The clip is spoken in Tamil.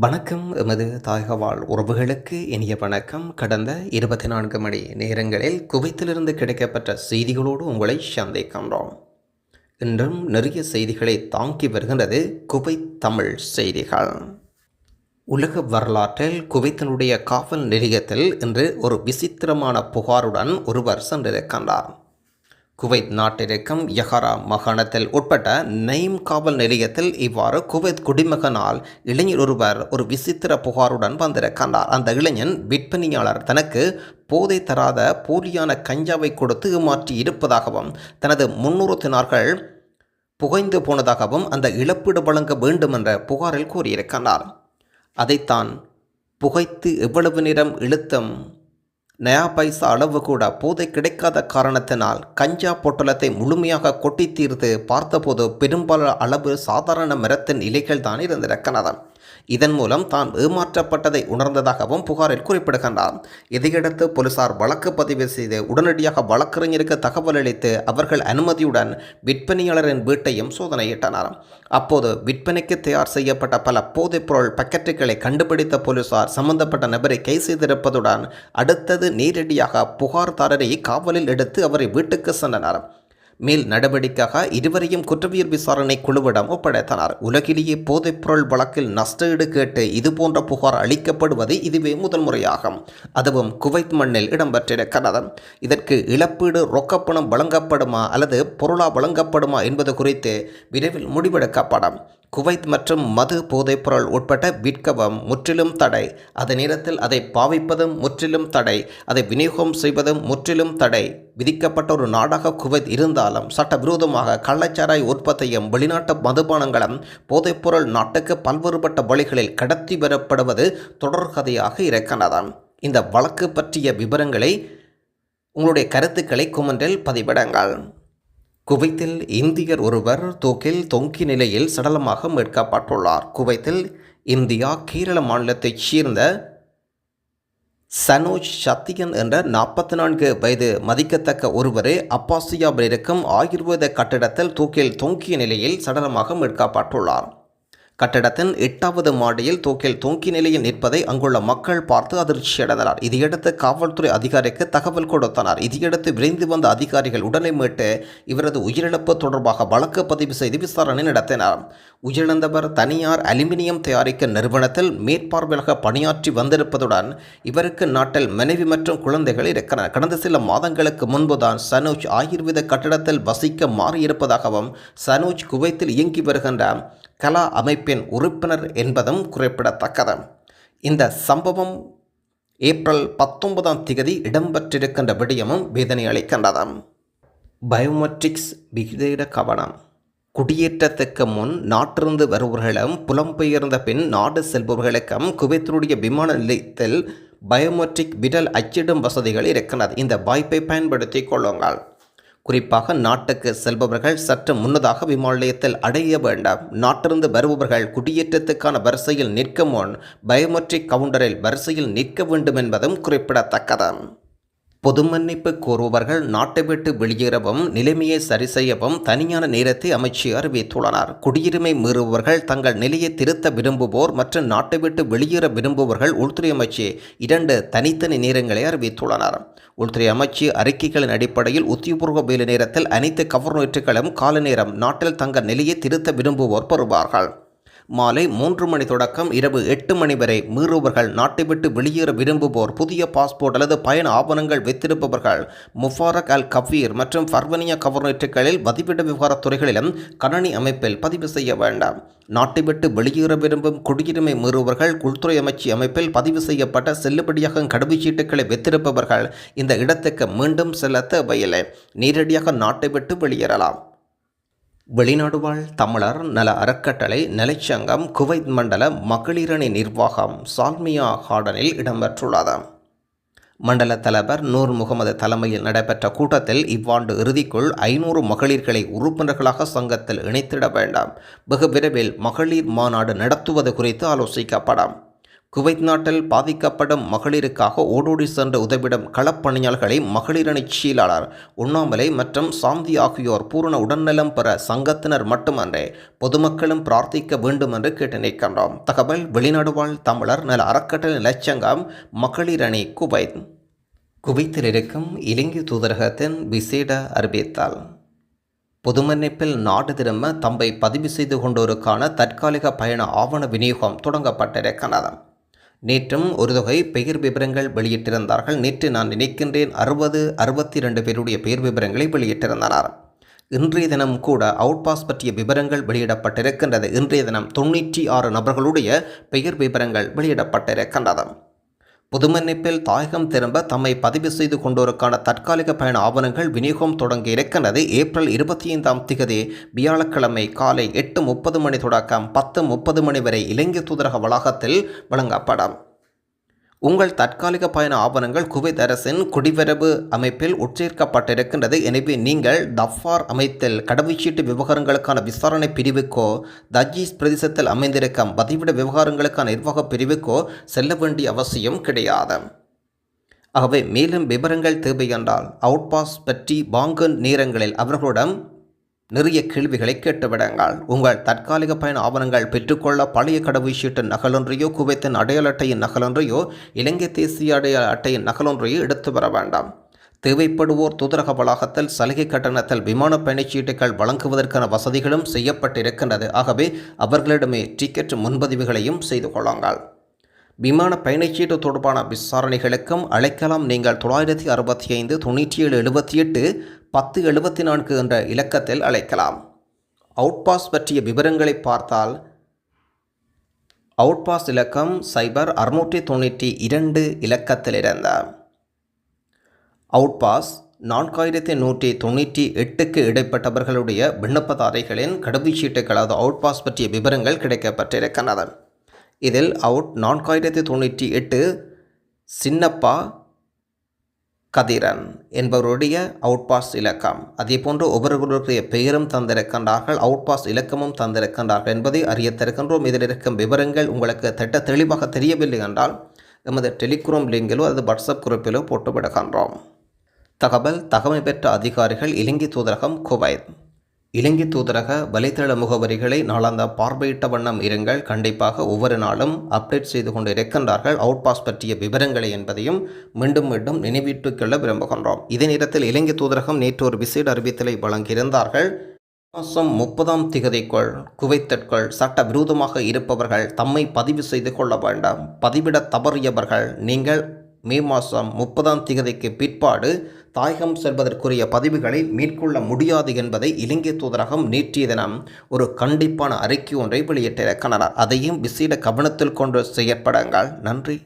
வணக்கம் எமது தாயகவாழ் உறவுகளுக்கு இனிய வணக்கம். கடந்த இருபத்தி நான்கு மணி நேரங்களில் குவைத்திலிருந்து கிடைக்கப்பட்ட செய்திகளோடு உங்களை சந்திக்கின்றோம். இன்றும் நிறைய செய்திகளை தாங்கி வருகின்றது குவைத் தமிழ் செய்திகள். உலக வரலாற்றில் குவைத்தினுடைய காவல் நிலையத்தில் இன்று ஒரு விசித்திரமான புகாருடன் ஒருவர் சென்றிருக்கின்றார். குவைத் நாட்டிற்கும் யஹரா மாகாணத்தில் உட்பட்ட நெய்ம் காவல் நிலையத்தில் இவ்வாறு குவைத் குடிமகனால் இளைஞர் ஒருவர் ஒரு விசித்திர புகாருடன் வந்திருக்கின்றார். அந்த இளைஞன் விற்பனையாளர். தனக்கு போதை தராத போலியான கஞ்சாவை கொடுத்து ஏமாற்றி இருப்பதாகவும் தனது முன்னூறுத்தினார்கள் புகைந்து போனதாகவும் அந்த இழப்பீடு வழங்க வேண்டும் என்ற புகாரில் கூறியிருக்கின்றார். அதைத்தான் புகைத்து எவ்வளவு நேரம் இழுத்தம் நயா பைசா அளவு கூட போதை கிடைக்காத காரணத்தினால் கஞ்சா பொட்டலத்தை முழுமையாக கொட்டி தீர்த்து பார்த்தபோது பெரும்பாலான அளவு சாதாரண மரத்தின் இலைகள் தான் இருந்திருக்கிறது இதன் மூலம் தான் ஏமாற்றப்பட்டதை உணர்ந்ததாகவும் புகாரில் குறிப்பிடுகின்றார். இதையடுத்து போலீசார் வழக்கு பதிவு செய்து உடனடியாக வழக்கறிஞருக்கு தகவல் அளித்து அவர்கள் அனுமதியுடன் விற்பனையாளரின் வீட்டையும் சோதனையிட்டனர். அப்போது விற்பனைக்கு தயார் செய்யப்பட்ட பல போதைப்பொருள் பக்கெட்டுகளை கண்டுபிடித்த போலீசார் சம்பந்தப்பட்ட நபரை கைது செய்திருப்பதுடன் அடுத்தது நேரடியாக புகார்தாரரை காவலில் எடுத்து அவரை வீட்டுக்கு சென்றனர். மேல் நடவடிக்கையாக இருவரையும் குற்றவியல் விசாரணை குழுவிடம் ஒப்படைத்தனர். உலகிலேயே போதைப்பொருள் வழக்கில் நஷ்டஈடு கேட்டு இதுபோன்ற புகார் அளிக்கப்படுவது இதுவே முதல் முறையாகும். அதுவும் குவைத் மண்ணில் இடம்பெற்றிருக்கிறது. இதற்கு இழப்பீடு ரொக்கப்பணம் வழங்கப்படுமா அல்லது பொருளா வழங்கப்படுமா என்பது குறித்து விரைவில் முடிவெடுக்கப்படும். குவைத் மற்றும் மது போதைப்பொருள் உட்பட்ட விற்கவும் முற்றிலும் தடை. அதே நேரத்தில் அதை பாவிப்பதும் முற்றிலும் தடை. அதை விநியோகம் செய்வதும் முற்றிலும் தடை. விதிக்கப்பட்ட ஒரு நாடாக குவைத் இருந்தாலும் சட்டவிரோதமாக கள்ளச்சாராய் உற்பத்தியும் வெளிநாட்டு மதுபானங்களும் போதைப்பொருள் நாட்டுக்கு பல்வேறுபட்ட வழிகளில் கடத்தி வரப்படுவது தொடர்கதையாக இருக்கிறது இந்த வழக்கு பற்றிய விவரங்களை உங்களுடைய கருத்துக்களை குமன்றில் பதிவிடுங்கள். குவைத்தில் இந்தியர் ஒருவர் தூக்கில் தொங்கி நிலையில் சடலமாக மீட்கப்பட்டுள்ளார். குவைத்தில் இந்தியா கேரள மாநிலத்தைச் சேர்ந்த சனோஜ் சத்தியன் என்ற நாற்பத்தி நான்கு வயது மதிக்கத்தக்க ஒருவரே அப்பாசியாவில் இருக்கும் ஆயுர்வேத கட்டிடத்தில் தூக்கில் தொங்கிய நிலையில் சடலமாக மீட்கப்பட்டுள்ளார். கட்டடத்தின் எட்டாவது மாடியில் தூக்கில் தூங்கி நிலையில் நிற்பதை அங்குள்ள மக்கள் பார்த்து அதிர்ச்சியடைந்தனர் இதையடுத்து காவல்துறை அதிகாரிக்கு தகவல் கொடுத்தனர். இதையடுத்து விரைந்து வந்த அதிகாரிகள் உடலை மீட்டு இவரது உயிரிழப்பு தொடர்பாக வழக்கு பதிவு செய்து விசாரணை நடத்தினர். உயிரிழந்தவர் தனியார் அலுமினியம் தயாரிக்கும் நிறுவனத்தில் மேற்பார்வையாக பணியாற்றி வந்திருப்பதுடன் இவருக்கு நாட்டில் மனைவி மற்றும் குழந்தைகள் இருக்கிறார் கடந்த சில மாதங்களுக்கு முன்புதான் சனோஜ் ஆயுர்வேத கட்டடத்தில் வசிக்க மாறியிருப்பதாகவும் சனோஜ் குவைத்தில் இயங்கி வருகின்ற கலா அமைப்பின் உறுப்பினர் என்பதும் குறிப்பிடத்தக்கது. இந்த சம்பவம் ஏப்ரல் பத்தொன்பதாம் திகதி இடம்பெற்றிருக்கின்ற விடயமும் வேதனை அளிக்கின்றது. பயோமெட்ரிக்ஸ் விகித கவனம். குடியேற்றத்துக்கு முன் நாட்டிலிருந்து வருபவர்களும் புலம்பெயர்ந்த பின் நாடு செல்பவர்களுக்கும் குவைத்தினுடைய விமான நிலையத்தில் பயோமெட்ரிக் விரல் அச்சிடும் வசதிகள் இருக்கிறது இந்த வாய்ப்பை பயன்படுத்தி கொள்ளுங்கள். குறிப்பாக நாட்டுக்கு செல்பவர்கள் சற்று முன்னதாக விமான நிலையத்தில் அடைய வேண்டாம். நாட்டிலிருந்து வருபவர்கள் குடியேற்றத்துக்கான வரிசையில் நிற்கும் முன் பயோமெட்ரிக் கவுண்டரில் வரிசையில் நிற்க வேண்டும் என்பதும் குறிப்பிடத்தக்கது. பொது மன்னிப்பு கோருபவர்கள் நாட்டை விட்டு வெளியேறவும் நிலைமையை சரி செய்யவும் தனியான நேரத்தை அமைச்சு அறிவித்துள்ளனர். குடியுரிமை மீறுபவர்கள் தங்கள் நிலையை திருத்த விரும்புவோர் மற்றும் நாட்டை விட்டு வெளியேற விரும்புபவர்கள் உள்துறை அமைச்சு இரண்டு தனித்தனி நேரங்களை அறிவித்துள்ளனர். உள்துறை அமைச்சு அறிக்கைகளின் அடிப்படையில் உத்தியபூர்வ வேலை நேரத்தில் அனைத்து கவர்னேட்டுகளும் கால நேரம் நாட்டில் தங்கள் நிலையை திருத்த விரும்புவோர் பெறுவார்கள். மாலை மூன்று மணி தொடக்கம் இரவு எட்டு மணி வரை மீறுபவர்கள் நாட்டை விட்டு வெளியேற விரும்புவோர் புதிய பாஸ்போர்ட் அல்லது பயண ஆவணங்கள் வைத்திருப்பவர்கள் முஃபாரக் அல் கபீர் மற்றும் ஃபர்வனியா கவர்னேட்டுகளில் பதிவிட விவகாரத்துறைகளிலும் கணனி அமைப்பில் பதிவு செய்ய வேண்டாம். நாட்டை விட்டு வெளியேற விரும்பும் குடியுரிமை மீறுபவர்கள் உள்துறை அமைச்சு அமைப்பில் பதிவு செய்யப்பட்ட செல்லுபடியாகும் கடவுச்சீட்டுகளை வைத்திருப்பவர்கள் இந்த இடத்துக்கு மீண்டும் செல்ல தேவையில்லை. நேரடியாக நாட்டை விட்டு வெளியேறலாம். வெளிநாடு வாழ் தமிழர் நல அறக்கட்டளை நிலைச்சங்கம் குவைத் மண்டல மகளிரணி நிர்வாகம் சால்மியா கார்டனில் இடம்பெற்றுள்ளது. மண்டல தலைவர் நூர் முகமது தலைமையில் நடைபெற்ற கூட்டத்தில் இவ்வாண்டு இறுதிக்குள் ஐநூறு மகளிர்களை உறுப்பினர்களாக சங்கத்தில் இணைத்திட வேண்டாம். வெகு விரைவில் மகளிர் மாநாடு நடத்துவது குறித்து ஆலோசிக்கப்படும். குவைத் நாட்டில் பாதிக்கப்படும் மகளிருக்காக ஓடோடி சென்று உதவிடும் களப்பணியாளர்களை மகளிரணி செயலாளர் உண்ணாமலை மற்றும் சாந்தி ஆகியோர் பூரண உடல்நலம் பெற சங்கத்தினர் மட்டுமன்றே பொதுமக்களும் பிரார்த்திக்க வேண்டும் என்று கேட்டு நிற்கின்றோம். தகவல் வெளிநாடு வாழ் தமிழர் நல அறக்கட்டளை லட்சங்கம் மகளிரணி குவைத். குவைத்தில் இருக்கும் இலங்கை தூதரகத்தின் விசேட அறிவித்தால். பொதுமன்னிப்பில் நாடு திரும்ப தம்மை பதிவு செய்து கொண்டோருக்கான தற்காலிக பயண ஆவண விநியோகம் தொடங்கப்பட்டிருக்கிறது. நேற்றும் ஒரு தொகை பெயர் விவரங்கள் வெளியிட்டிருந்தார்கள். நேற்று நான் நினைக்கின்றேன் அறுபது அறுபத்தி ரெண்டு பேருடைய பெயர் விவரங்களை வெளியிட்டிருந்தனர். இன்றைய தினம் கூட அவுட் பாஸ் பற்றிய விவரங்கள் வெளியிடப்பட்டிருக்கின்றது. இன்றைய தினம் தொண்ணூற்றி ஆறு நபர்களுடைய பெயர் விவரங்கள் வெளியிடப்பட்டிருக்கின்றது. புதுமன்னிப்பில் தாயகம் திரும்ப தம்மை பதிவு செய்து கொண்டோருக்கான தற்காலிக பயண ஆவணங்கள் விநியோகம் தொடங்க இருக்கிறது ஏப்ரல் இருபத்தி ஐந்தாம் திகதி வியாழக்கிழமை காலை எட்டு முப்பது மணி தொடக்கம் பத்து முப்பது மணி வரை இலங்கை தூதரக வளாகத்தில் வழங்கப்படும். உங்கள் தற்காலிக பயண ஆவணங்கள் குவைத் அரசின் குடிவரவு அமைப்பில் உட்சேர்க்கப்பட்டிருக்கின்றது. எனவே நீங்கள் தஃபார் அமைத்தல் கடவுச்சீட்டு விவகாரங்களுக்கான விசாரணை பிரிவுக்கோ தஜீஸ் பிரதேசத்தில் அமைந்திருக்கும் பதிவிட விவகாரங்களுக்கான நிர்வாக பிரிவுக்கோ செல்ல வேண்டிய அவசியம் கிடையாது. ஆகவே மேலும் விவரங்கள் தேவை என்றால் அவுட் பாஸ் பற்றி வாங்கும் நேரங்களில் அவர்களிடம் நிறைய கேள்விகளை கேட்டுவிடுங்கள். உங்கள் தற்காலிக பயண ஆவணங்கள் பெற்றுக்கொள்ள பழைய கடவுச்சீட்டு நகலொன்றையோ குவைத்தின் அடையாள அட்டையின் நகலொன்றையோ இலங்கை தேசிய அடையாள அட்டையின் நகலொன்றையோ எடுத்து வர வேண்டாம். தேவைப்படுவோர் தூதரக வளாகத்தில் சலுகை கட்டணத்தில் விமான பயணச்சீட்டுகள் வழங்குவதற்கான வசதிகளும் செய்யப்பட்டிருக்கின்றது. ஆகவே அவர்களிடமே டிக்கெட் முன்பதிவுகளையும் செய்து கொள்ளுங்கள். விமான பயணச்சீட்டு தொடர்பான விசாரணைகளுக்கும் அழைக்கலாம். நீங்கள் தொள்ளாயிரத்தி அறுபத்தி ஐந்து தொண்ணூற்றி ஏழு எழுபத்தி எட்டு பத்து எழுபத்தி நான்கு என்ற இலக்கத்தில் அழைக்கலாம். அவுட் பாஸ் பற்றிய விவரங்களை பார்த்தால் அவுட் பாஸ் இலக்கம் சைபர் அறுநூற்றி தொண்ணூற்றி இரண்டு இலக்கத்தில் இருந்த அவுட் பாஸ் நான்காயிரத்தி நூற்றி தொண்ணூற்றி எட்டுக்கு இடைப்பட்டவர்களுடைய விண்ணப்பதாரிகளின் கடவுச்சீட்டுகள் அதாவது அவுட் பாஸ் பற்றிய விவரங்கள் கிடைக்கப்பட்டிருக்கின்றன. இதில் அவுட் நான்காயிரத்தி தொண்ணூற்றி எட்டு சின்னப்பா கதிரன் என்பவருடைய அவுட்பாஸ் இலக்கம். அதே போன்று ஒவ்வொருவருடைய பெயரும் தந்திருக்கின்றார்கள் அவுட்பாஸ் இலக்கமும் தந்திருக்கின்றார்கள் என்பதை அறியத்திருக்கின்றோம் இதில் இருக்கும் விவரங்கள் உங்களுக்கு திட்ட தெளிவாக தெரியவில்லை என்றால் எமது டெலிகிராம் லிங்கிலோ அல்லது வாட்ஸ்அப் குரூப்பிலோ போட்டு விடுகின்றோம் தகவல் தகவல் பெற்ற அதிகாரிகள் இலங்கை தூதரகம் குவைத். இலங்கை தூதரக வலைத்தள முகவரிகளை நாளாந்த பார்வையிட்ட வண்ணம் இருங்கள். கண்டிப்பாக ஒவ்வொரு நாளும் அப்டேட் செய்து கொண்டு இருக்கின்றார்கள். அவுட் பாஸ் பற்றிய விவரங்களை என்பதையும் மீண்டும் மீண்டும் நினைவிட்டுக் கொள்ள விரும்புகின்றோம். இதே நேரத்தில் இலங்கை தூதரகம் நேற்று ஒரு விசேட அறிவித்தலை வழங்கியிருந்தார்கள். மாதம் முப்பதாம் திகதிக்குள் குவைத்திற்குள் சட்ட விரோதமாக இருப்பவர்கள் தம்மை பதிவு செய்து கொள்ள வேண்டாம். பதிவிட தவறியவர்கள் நீங்கள் மே மாதம் முப்பதாம் திகதிக்கு பிற்பாடு தாயகம் செல்வதற்குரிய பதிவுகளை மேற்கொள்ள முடியாது என்பதை இலங்கை தூதரகம் நேற்றைய தினம் ஒரு கண்டிப்பான அறிக்கை ஒன்றை வெளியிட்டிருக்கின்றனர் அதையும் விசேட கவனத்தில் கொண்டு செயற்படுங்கள். நன்றி.